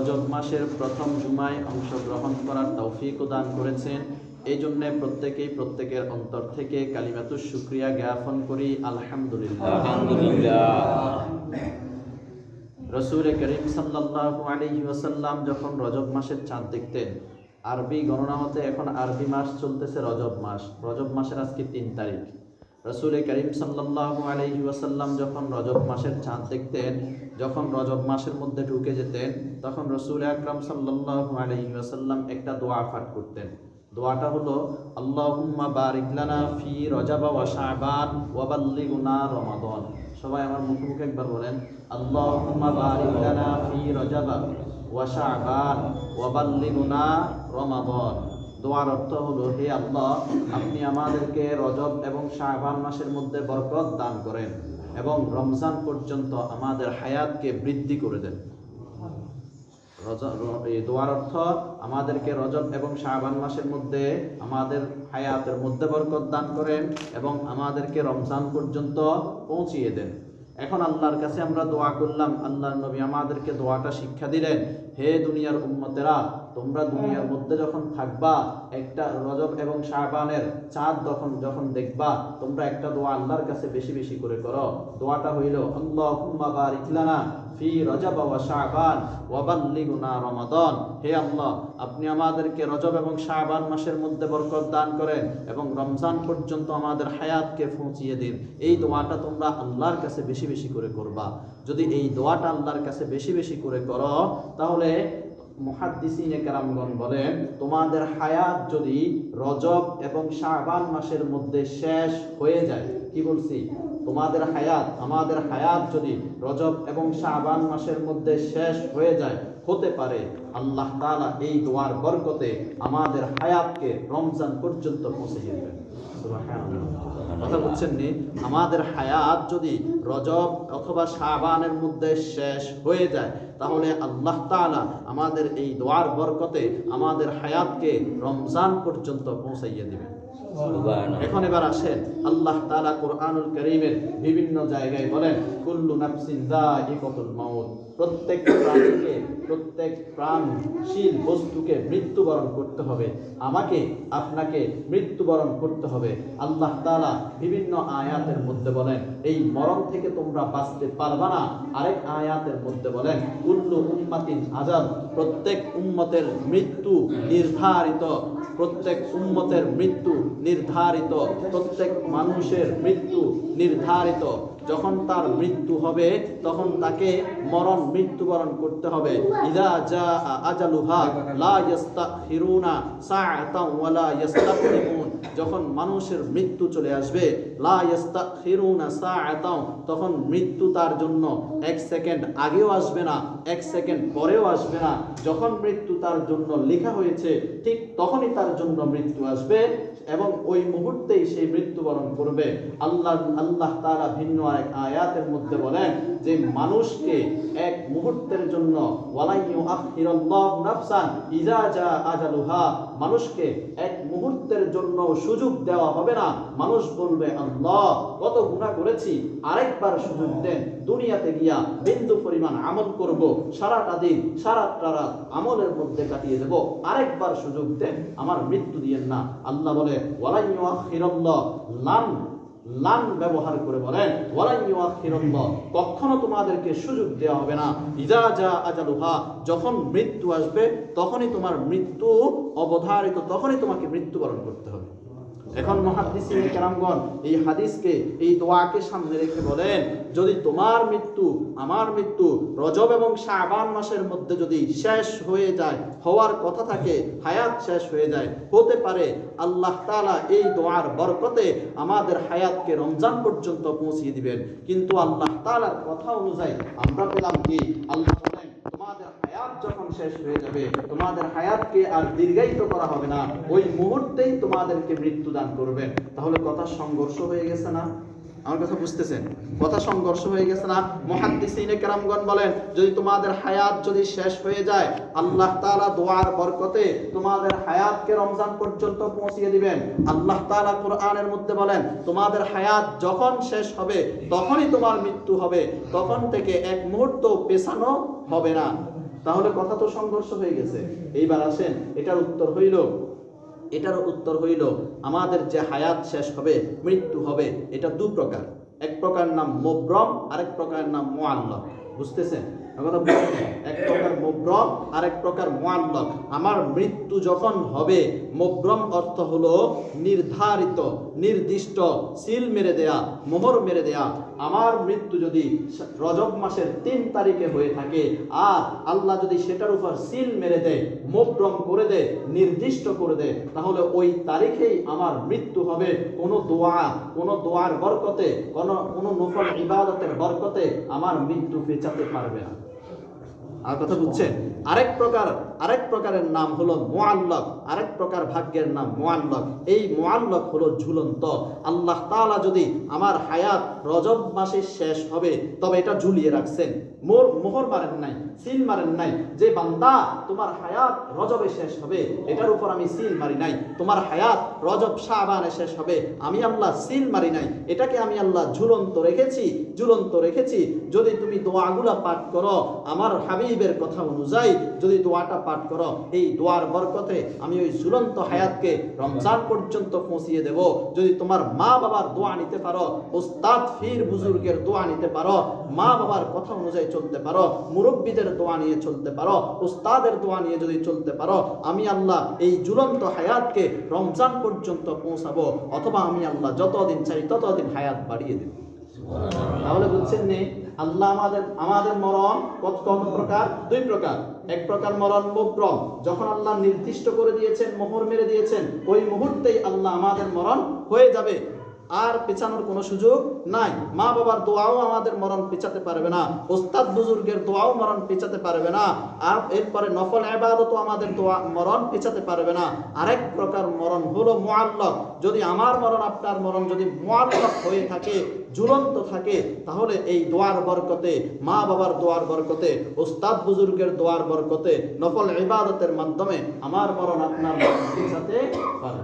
রজব মাসের প্রথম জুমায় অংশগ্রহণ করার তৌফিক দান করেছেন। এই জন্যে প্রত্যেকেই প্রত্যেকের অন্তর থেকে কালিমাতুর শুক্রিয়া জ্ঞাপন করি। আলহামদুলিল্লাহ। রসুল করিম ওয়াসাল্লাম যখন রজব মাসের চাঁদ দেখতেন আরবি গণনা মতে এখন আরবি মাস চলতেছে রজব মাস। রজব মাসের আজকে তিন তারিখ। রসুল করিম সাল্লাল্লাহু আলাইহি ওয়াসাল্লাম যখন রজব মাসের চাঁদ দেখতেন, যখন রজব মাসের মধ্যে ঢুকে যেতেন, তখন রসুল আকরাম সাল্লাল্লাহু আলাইহি ওয়াসাল্লাম একটা দোয়া পাঠ করতেন। দোয়াটা হলো, আল্লাহুম্মা বারিক লানা ফি রজাবা ওয়া শাবান ওয়া বাল্লিগুনা রমাদান। সবাই আমার মুখে মুখে একবার বলেন, আল্লাহুম্মা বারিক লানা ফি রজাবা ওয়া শাবান ওয়া বাল্লিগুনা রমাদান। দোয়ার অর্থ হলো, হে আল্লাহ, আপনি আমাদেরকে রজব এবং শাবান মাসের মধ্যে বরকত দান করেন এবং রমজান পর্যন্ত আমাদের হায়াতকে বৃদ্ধি করে দেন। দোয়ার অর্থ, আমাদেরকে রজব এবং শাবান মাসের মধ্যে আমাদের হায়াতের মধ্যে বরকত দান করেন এবং আমাদেরকে রমজান পর্যন্ত পৌঁছিয়ে দেন। এখন আল্লাহর কাছে আমরা দোয়া করলাম, আল্লাহর নবী আমাদেরকে দোয়াটা শিক্ষা দিলেন, হে দুনিয়ার উম্মতেরা তোমরা দুনিয়ার মধ্যে যখন থাকবা, একটা রজব এবং শাহবানের চাঁদ যখন যখন দেখবা, তোমরা একটা দোয়া আল্লাহর কাছে বেশি বেশি করে করো। দোয়াটা হইল, আল্লাহুম্মা বারিক লানা ফি রজব ওয়া শাবান ওয়া বাল্লিগুনা রমাদান। হে আল্লাহ, আপনি আমাদেরকে রজব এবং শাবান মাসের মধ্যে বরকত দান করেন এবং রমজান পর্যন্ত আমাদের হায়াতকে পৌঁছিয়ে দিন। এই দোয়াটা তোমরা আল্লাহর কাছে বেশি বেশি করে করবা। যদি এই দোয়াটা আল্লাহর কাছে বেশি বেশি করে করো, তাহলে মুহাদ্দিসিনে কেরামগণ বলেন, তোমাদের হায়াত যদি রজব এবং শাবান মাসের মধ্যে শেষ হয়ে যায়, কি বলছি তোমাদের হায়াত, আমাদের হায়াত যদি রজব এবং শাবান মাসের মধ্যে শেষ হয়ে যায়, হতে পারে আল্লাহ তালা এই দোয়ার বরকতে আমাদের হায়াতকে রমজান পর্যন্ত পৌঁছে সুবহানাল্লাহ। কথা বলছেন নি, আমাদের হায়াত যদি রজব অথবা শাবানের মধ্যে শেষ হয়ে যায়, তাহলে আল্লাহ তালা আমাদের এই দোয়ার বরকতে আমাদের হায়াতকে রমজান পর্যন্ত পৌঁছাইয়ে দিবেন। এখন এবার আসেন। আল্লাহ তাআলা কোরআনুল কারীমের বিভিন্ন জায়গায় বলেন, কুল্লু নাফসিন যায়িকাতুল মাউত। প্রত্যেক প্রাণীকে, প্রত্যেক প্রাণশীল বস্তুকে মৃত্যুবরণ করতে হবে। আমাকে, আপনাকে মৃত্যুবরণ করতে হবে। আল্লাহ তালা বিভিন্ন আয়াতের মধ্যে বলেন, এই মরণ থেকে তোমরা বাঁচতে পারবা না। আরেক আয়াতের মধ্যে বলেন, কুল্লু উম্মাতিন আজাদ প্রত্যেক উম্মতের মৃত্যু নির্ধারিত। প্রত্যেক উম্মতের মৃত্যু নির্ধারিত, প্রত্যেক মানুষের মৃত্যু নির্ধারিত। যখন তার মৃত্যু হবে, তখন তাকে মরণ, মৃত্যুবরণ করতে হবে। ইদা জা আজালুহা লা ইস্তাখিরুনা সাআতাও ওয়ালা ইস্তাকদিমুন যখন মানুষের মৃত্যু চলে আসবে তখন মৃত্যু তার জন্য এক সেকেন্ড আগেও আসবে না, এক সেকেন্ড পরেও আসবে না। যখন মৃত্যু তার জন্য লেখা হয়েছে, ঠিক তখনই তার জন্য মৃত্যু আসবে এবং ওই মুহূর্তেই সেই মৃত্যুবরণ করবে। আল্লাহ আল্লাহ তাআলা ভিন্ন এক আয়াতের মধ্যে বলেন যে, মানুষকে এক মুহূর্তের জন্য ওয়ালাই ইউআখিরাল্লাহু নাফসান ইজা আজালুহা, মানুষকে এক মুহূর্তের জন্য সুযোগ দেওয়া হবে না। মানুষ বলবে, আল্লাহ, কত গুণা করেছি। আরেকবার সুযোগ দেন, দুনিয়াতে গিয়া বিন্দু পরিমাণ আমল করব, সারাটা দিন, সারাটা রাত আমলের মধ্যে কাটিয়ে দেব। আরেকবার সুযোগ দেন, আমার মৃত্যু দিয়েন না। আল্লাহ বলে ওয়ালাই ইউআখিরাল্লাহ লান ব্যবহার করে বলেন কখনো তোমাদেরকে সুযোগ দেওয়া হবে না। ইজা যা আজালুহা, যখন মৃত্যু আসবে, তখনই তোমার মৃত্যু অবধারিত, তখনই তোমাকে মৃত্যুবরণ করতে হবে। এখন মহাদিসিন কেরামগণ এই হাদিসকে, এই দোয়াকে সামনে রেখে বলেন, যদি তোমার মৃত্যু, আমার মৃত্যু রজব এবং শাবান মাসের মধ্যে যদি শেষ হয়ে যায়, হওয়ার কথা থাকে, হায়াত শেষ হয়ে যায়, হতে পারে আল্লাহ তালা এই দোয়ার বরকতে আমাদের হায়াতকে রমজান পর্যন্ত পৌঁছিয়ে দিবেন। কিন্তু আল্লাহ তাআলার কথা অনুযায়ী আমরা পেলাম কি? আল্লাহ তোমাদের হায়াত যখন শেষ হয়ে যাবে, তোমাদের হায়াতকে আর দীর্ঘায়িত করা হবে না। ওই মুহূর্তেই তোমাদেরকে মৃত্যুদান করবেন তাহলে কথা সংঘর্ষ হয়ে গেছে না? আমার কথা বুঝতেছেন? কথা সংঘর্ষ হয়ে গেছে না? মহাদ্দিসিনে কেরামগণ বলেন, যদি তোমাদের হায়াত যদি শেষ হয়ে যায়, আল্লাহ তাআলা দোয়ার বরকতে তোমাদের হায়াতকে রমজান পর্যন্ত পৌঁছিয়ে দিবেন। আল্লাহ তাআলা কোরআনের মধ্যে বলেন, তোমাদের হায়াত যখন শেষ হবে, তখনই তোমার মৃত্যু হবে। তখন থেকে এক মুহূর্ত পেছানো হবে না। তাহলে কথা তো সংঘর্ষ হয়ে গেছে। এইবার আসেন, এটার উত্তর হইল এটার উত্তর হইল, আমাদের যে হায়াত শেষ হবে, মৃত্যু হবে, এটা দু প্রকার। এক প্রকার নাম মোব্রম, আরেক প্রকার নাম মোয়াল্ল বুঝতেছেন? এক প্রকার মোব্রম আরেক প্রকার আমার মৃত্যু যখন হবে অর্থ হলো নির্ধারিত, নির্দিষ্ট, সিল মেরে দেয়া, মোহর মেরে দেয়া। আমার মৃত্যু যদি রজব মাসের তিন তারিখে হয়ে থাকে, আর আল্লাহ যদি সেটার উপর সিল মেরে দেয় মোব্রম করে দেয়, নির্দিষ্ট করে দেয়, তাহলে ওই তারিখেই আমার মৃত্যু হবে। কোনো দোয়া, কোনো দোয়ার বরকতে, কোনো কোনো নফল ইবাদতের বরকতে আমার মৃত্যু পেঁচাতে পারবে না। আর কথা বুঝছেন আরেক প্রকার, আরেক প্রকারের নাম হলো মোয়াল্লক আরেক প্রকার ভাগ্যের নাম মোয়াল্লক এই মোয়াল্লক হলো ঝুলন্ত। আল্লাহ তাআলা যদি আমার হায়াত রজব মাসে শেষ হবে, তবে এটা ঝুলিয়ে রাখছেন। মোর মোহর মারেন নাই, সিল মারেন নাই। যে বান্দা তোমার হায়াত রজবে শেষ হবে, এটার উপর আমি সিল মারি নাই। তোমার হায়াত রজব শাবানে শেষ হবে, আমি আল্লাহ সিল মারি নাই। এটাকে আমি আল্লাহ ঝুলন্ত রেখেছি ঝুলন্ত রেখেছি। যদি তুমি দোয়াগুলা পাঠ করো, আমার হাবিবের কথা অনুযায়ী যদি দোয়াটা পাঠ করো, এই দোয়ার বরকতে আমি ওই ঝুলন্ত হায়াতকে রমজান পর্যন্ত পৌঁছিয়ে দেব। যদি তোমার মা বাবার দোয়া নিতে পারো, ওস্তাদ ফির বুজুর্গের দোয়া নিতে পারো, মা বাবার কথা অনুযায়ী চলতে পারো, মুরব্বীদের দোয়া নিয়ে চলতে পারো উস্তাদের দোয়া নিয়ে যদি চলতে পারো, আমি আল্লাহ এই ঝুলন্ত হায়াতকে রমজান পর্যন্ত পৌঁছাবো, অথবা আমি আল্লাহ যতদিন চাই ততদিন হায়াত বাড়িয়ে দেব। তাহলে বুঝছেন নি? আল্লাহ আমাদের আমাদের মরণ কত কত প্রকার? দুই প্রকার। এক প্রকার মরণ মুব্রম যখন আল্লাহ নির্দিষ্ট করে দিয়েছেন, মোহর মেরে দিয়েছেন, ওই মুহূর্তেই আল্লাহ আমাদের মরণ হয়ে যাবে। আর পেছানোর কোনো সুযোগ নাই। মা বাবার দোয়াও আমাদের মরণ পেছাতে পারবে না। ওস্তাদ বুজুর্গের দোয়াও মরণ পেছাতে পারবে না। আর এরপরে নফল আবাদতও আমাদের দোয়া মরণ পেছাতে পারবে না। আরেক প্রকার মরণ হলো মোয়াল্লক যদি আমার মরণ, আপনার মরণ যদি মোয়াল্লক হয়ে থাকে, ঝুলন্ত থাকে, তাহলে এই দোয়ার বরকতে, মা বাবার দোয়ার বরকতে, ওস্তাদ বুজুর্গের দোয়ার বরকতে, নফল ইবাদতের মাধ্যমে আমার মরণ, আপনার মরণ পেছাতে পারে।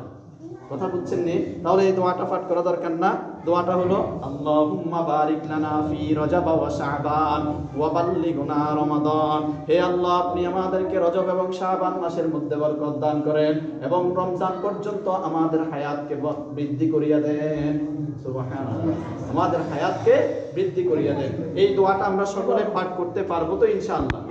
কথা বুঝছেন নি? তাহলে এই দোয়াটা পাঠ করা দরকার না। দোয়াটা হলো, আল্লাহুম্মা বারিক লানা ফি রজব ওয়া শাবান ওয়া বাল্লিগনা রমাদান। হে আল্লাহ, আপনি আমাদেরকে রজব এবং শাবান মাসের মধ্যে বরকত দান করেন এবং রমজান পর্যন্ত আমাদের হায়াতকে বৃদ্ধি করিয়া দেন। সুবহানাল্লাহ। আমাদের হায়াতকে বৃদ্ধি করিয়া দেন। এই দোয়াটা আমরা সকলে পাঠ করতে পারব তো ইনশাআল্লাহ।